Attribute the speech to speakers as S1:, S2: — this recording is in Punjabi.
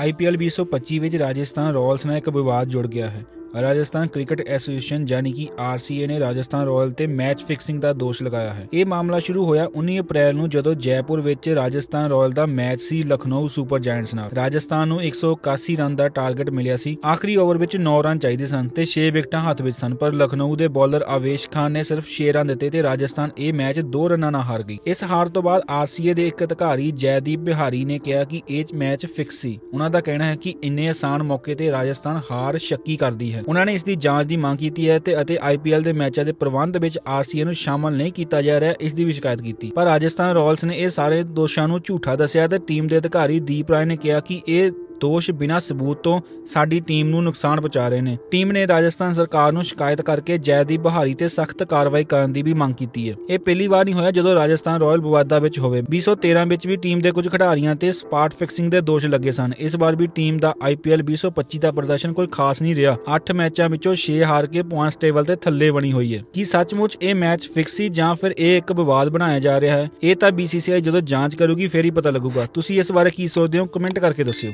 S1: ਆਈਪੀਐਲ 2025 ਵਿੱਚ ਰਾਜਸਥਾਨ ਰਾਇਲਸ ਨਾਲ ਇੱਕ ਵਿਵਾਦ ਜੁੜ ਗਿਆ ਹੈ। ਰਾਜਸਥਾਨ ਕ੍ਰਿਕਟ ਐਸੋਸੀਏਸ਼ਨ ਯਾਨੀ ਕਿ ਆਰਸੀਏ ਨੇ ਰਾਜਸਥਾਨ ਰਾਇਲ ਤੇ ਮੈਚ ਫਿਕਸਿੰਗ ਦਾ ਦੋਸ਼ ਲਗਾਇਆ ਹੈ। ਇਹ ਮਾਮਲਾ ਸ਼ੁਰੂ ਹੋਇਆ 19 ਅਪ੍ਰੈਲ ਨੂੰ ਜਦੋਂ ਜੈਪੁਰ ਵਿੱਚ ਰਾਜਸਥਾਨ ਰਾਇਲ ਦਾ ਮੈਚ ਸੀ ਲਖਨਊ ਸੁਪਰ ਜਾਇੰਟਸ ਨਾਲ। ਰਾਜਸਥਾਨ ਨੂੰ 181 ਰਨ ਦਾ ਟਾਰਗੇਟ ਮਿਲਿਆ ਸੀ। ਆਖਰੀ ਓਵਰ ਵਿੱਚ 9 ਰਨ ਚਾਹੀਦੇ ਸਨ ਤੇ 6 ਵਿਕਟਾਂ ਹੱਥ ਵਿੱਚ ਸਨ, ਪਰ ਲਖਨਊ ਦੇ ਬੌਲਰ ਆਵੇਸ਼ ਖਾਨ ਨੇ ਸਿਰਫ 6 ਰਨ ਦਿੱਤੇ ਤੇ ਰਾਜਸਥਾਨ ਇਹ ਮੈਚ 2 ਰਨਾਂ ਨਾਲ ਹਾਰ ਗਈ। ਇਸ ਹਾਰ ਤੋਂ ਬਾਅਦ ਆਰਸੀਏ ਦੇ ਇੱਕ ਅਧਿਕਾਰੀ ਜੈਦੀਪ ਬਿਹਾਰੀ ਨੇ ਕਿਹਾ ਕਿ ਇਹ ਮੈਚ ਫਿਕਸ ਸੀ। ਉਹਨਾਂ ਦਾ ਕਹਿਣਾ ਹੈ ਕਿ ਇੰਨੇ ਆਸਾਨ ਮੌਕੇ ਤੇ ਰਾਜਸਥਾਨ ਹਾਰ ਸ਼ੱਕੀ ਕਰਦੀ ਹੈ। ਉਹਨਾਂ ਨੇ ਇਸ ਦੀ ਜਾਂਚ ਦੀ ਮੰਗ ਕੀਤੀ ਹੈ ਤੇ ਅਤੇ ਆਈਪੀਐਲ ਦੇ ਮੈਚਾਂ ਦੇ ਪ੍ਰਬੰਧ ਵਿੱਚ ਆਰਸੀਏ ਨੂੰ ਸ਼ਾਮਲ ਨਹੀਂ ਕੀਤਾ ਜਾ ਰਿਹਾ, ਇਸ ਦੀ ਵੀ ਸ਼ਿਕਾਇਤ ਕੀਤੀ। ਪਰ ਰਾਜਸਥਾਨ ਰਾਇਲਸ ਨੇ ਇਹ ਸਾਰੇ ਦੋਸ਼ਾਂ ਨੂੰ ਝੂਠਾ ਦੱਸਿਆ ਤੇ ਟੀਮ ਦੇ ਅਧਿਕਾਰੀ ਦੀਪ ਰਾਏ ਨੇ ਕਿਹਾ ਕਿ ਇਹ ਦੋਸ਼ ਬਿਨਾਂ ਸਬੂਤ ਤੋਂ ਸਾਡੀ ਟੀਮ ਨੂੰ ਨੁਕਸਾਨ ਪਹੁੰਚਾ ਰਹੇ ਨੇ। ਟੀਮ ਨੇ ਰਾਜਸਥਾਨ ਸਰਕਾਰ ਨੂੰ ਸ਼ਿਕਾਇਤ ਕਰਕੇ ਜੈ ਦੀ ਬਹਾਲੀ ਤੇ ਸਖਤ ਕਾਰਵਾਈ ਕਰਨ ਦੀ ਵੀ ਮੰਗ ਕੀਤੀ ਹੈ। ਇਹ ਪਹਿਲੀ ਵਾਰ ਨਹੀਂ ਹੋਇਆ ਜਦੋਂ ਰਾਜਸਥਾਨ ਰਾਇਲ ਵਿਵਾਦਾਂ ਵਿੱਚ ਹੋਵੇ। 2013 ਵਿੱਚ ਵੀ ਟੀਮ ਦੇ ਕੁਝ ਖਿਡਾਰੀਆਂ ਤੇ ਸਪਾਟ ਫਿਕਸਿੰਗ ਦੇ ਦੋਸ਼ ਲੱਗੇ ਸਨ। ਇਸ ਵਾਰ ਵੀ ਟੀਮ ਦਾ ਆਈਪੀਐਲ 2025 ਦਾ ਪ੍ਰਦਰਸ਼ਨ ਕੋਈ ਖਾਸ ਨਹੀਂ ਰਿਹਾ। 8 ਮੈਚਾਂ ਵਿੱਚੋਂ 6 ਹਾਰ ਕੇ ਪੁਆਇੰਟਸ ਟੇਬਲ ਤੇ ਥੱਲੇ ਬਣੀ ਹੋਈ ਹੈ। ਕੀ ਸੱਚਮੁੱਚ ਇਹ ਮੈਚ ਫਿਕਸ ਸੀ ਜਾਂ ਫਿਰ ਇਹ ਇੱਕ ਵਿਵਾਦ ਬਣਾਇਆ ਜਾ ਰਿਹਾ ਹੈ? ਇਹ ਤਾਂ BCCI ਜਦੋਂ ਜਾਂਚ ਕਰੂਗੀ, ਫੇਰ ਹੀ ਪਤਾ ਲੱਗੂਗਾ। ਤੁਸੀਂ ਇਸ ਬਾਰੇ ਕੀ ਸੋਚਦੇ ਹੋ? ਕਮੈਂਟ ਕਰਕੇ ਦੱਸਿਓ।